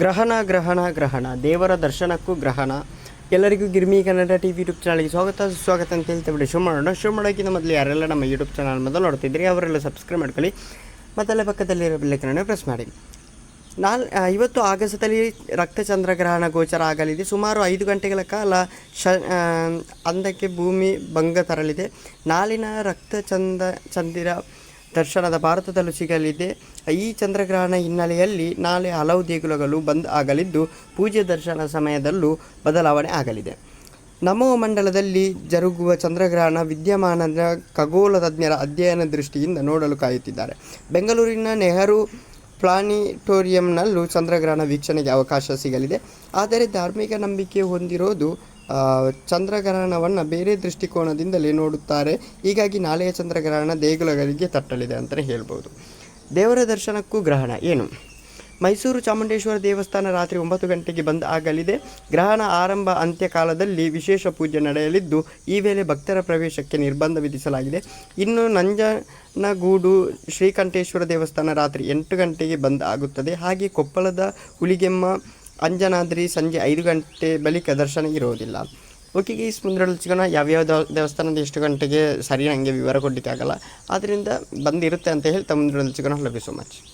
ಗ್ರಹಣ ಗ್ರಹಣ ಗ್ರಹಣ. ದೇವರ ದರ್ಶನಕ್ಕೂ ಗ್ರಹಣ. ಎಲ್ಲರಿಗೂ Girmi Kannada T V YouTube ಚಾನಲ್ಗೆ ಸ್ವಾಗತ. ಸ್ವಾಗತ ಅಂತ ಹೇಳ್ತಾ ಬಿಡಿ ಶುರು ಮಾಡೋಣ. ಶೋ ಮಾಡೋಕ್ಕಿಂತ ಮೊದಲು ಯಾರೆಲ್ಲ ನಮ್ಮ ಯೂಟ್ಯೂಬ್ ಚಾನಲ್ ಮೊದಲು ನೋಡ್ತಿದ್ರಿ ಅವರೆಲ್ಲ ಸಬ್ಸ್ಕ್ರೈಬ್ ಮಾಡ್ಕೊಳ್ಳಿ. ಮತ್ತೆಲ್ಲ ಪಕ್ಕದಲ್ಲಿರೋ ಬೆಲ್ಲಕ್ಕನ್ನು ಪ್ರೆಸ್ ಮಾಡಿ. ನಾಲ್ ಇವತ್ತು ಇವತ್ತು ರಕ್ತಚಂದ್ರ ಗ್ರಹಣ ಗೋಚರ ಆಗಲಿದೆ. ಸುಮಾರು ಐದು ಗಂಟೆಗಳ ಕಾಲ ಶ ಅಂದಕ್ಕೆ ಭೂಮಿ ಭಂಗ ತರಲಿದೆ. ನಾಳಿನ ರಕ್ತಚಂದ, ಚಂದಿರ ದರ್ಶನದ ಭಾರತದಲ್ಲೂ ಸಿಗಲಿದೆ. ಈ ಚಂದ್ರಗ್ರಹಣ ಹಿನ್ನೆಲೆಯಲ್ಲಿ ನಾಳೆ ಹಲವು ದೇಗುಲಗಳು ಬಂದ್ ಆಗಲಿದ್ದು ಪೂಜೆ ದರ್ಶನ ಸಮಯದಲ್ಲೂ ಬದಲಾವಣೆ ಆಗಲಿದೆ. ನಮೋ ಮಂಡಲದಲ್ಲಿ ಜರುಗುವ ಚಂದ್ರಗ್ರಹಣ ವಿದ್ಯಮಾನದ ಖಗೋಳ ತಜ್ಞರ ಅಧ್ಯಯನ ದೃಷ್ಟಿಯಿಂದ ನೋಡಲು ಕಾಯುತ್ತಿದ್ದಾರೆ. ಬೆಂಗಳೂರಿನ ನೆಹರು ಪ್ಲಾನಿಟೋರಿಯಂನಲ್ಲೂ ಚಂದ್ರಗ್ರಹಣ ವೀಕ್ಷಣೆಗೆ ಅವಕಾಶ ಸಿಗಲಿದೆ. ಆದರೆ ಧಾರ್ಮಿಕ ನಂಬಿಕೆ ಹೊಂದಿರೋದು ಚಂದ್ರಗ್ರಹಣವನ್ನು ಬೇರೆ ದೃಷ್ಟಿಕೋನದಿಂದಲೇ ನೋಡುತ್ತಾರೆ. ಹೀಗಾಗಿ ನಾಳೆಯ ಚಂದ್ರಗ್ರಹಣ ದೇಗುಲಗಳಿಗೆ ತಟ್ಟಲಿದೆ ಅಂತಲೇ ಹೇಳ್ಬೋದು. ದೇವರ ದರ್ಶನಕ್ಕೂ ಗ್ರಹಣ ಏನು? ಮೈಸೂರು ಚಾಮುಂಡೇಶ್ವರ ದೇವಸ್ಥಾನ ರಾತ್ರಿ ಒಂಬತ್ತು ಗಂಟೆಗೆ ಬಂದ್ ಆಗಲಿದೆ. ಗ್ರಹಣ ಆರಂಭ ಅಂತ್ಯಕಾಲದಲ್ಲಿ ವಿಶೇಷ ಪೂಜೆ ನಡೆಯಲಿದ್ದು, ಈ ವೇಳೆ ಭಕ್ತರ ಪ್ರವೇಶಕ್ಕೆ ನಿರ್ಬಂಧ ವಿಧಿಸಲಾಗಿದೆ. ಇನ್ನು ನಂಜನಗೂಡು ಶ್ರೀಕಂಠೇಶ್ವರ ದೇವಸ್ಥಾನ ರಾತ್ರಿ ಎಂಟು ಗಂಟೆಗೆ ಬಂದ್ ಆಗುತ್ತದೆ. ಹಾಗೆ ಕೊಪ್ಪಳದ ಹುಲಿಗೆಮ್ಮ ಅಂಜನಾದ್ರಿ ಸಂಜೆ ಐದು ಗಂಟೆ ಬಳಿಕ ದರ್ಶನ ಇರುವುದಿಲ್ಲ. ಓಕೆ ಈ ಮುಂದ್ರಲ್ಲಿ ಸಿಗೋಣ ಯಾವ್ಯಾವ ದೇವ- ದೇವಸ್ಥಾನದ ಎಷ್ಟು ಗಂಟೆಗೆ ಸರಿ ನನಗೆ ವಿವರ ಕೊಡಲಿಕ್ಕೆ ಆಗಲ್ಲ. ಆದ್ದರಿಂದ ಬಂದಿರುತ್ತೆ ಅಂತ ಹೇಳ್ತಾ ಮುಂದ್ರಲ್ಲಿ ಸಿಗೋಣ ಯು ಸೊ ಮಚ್.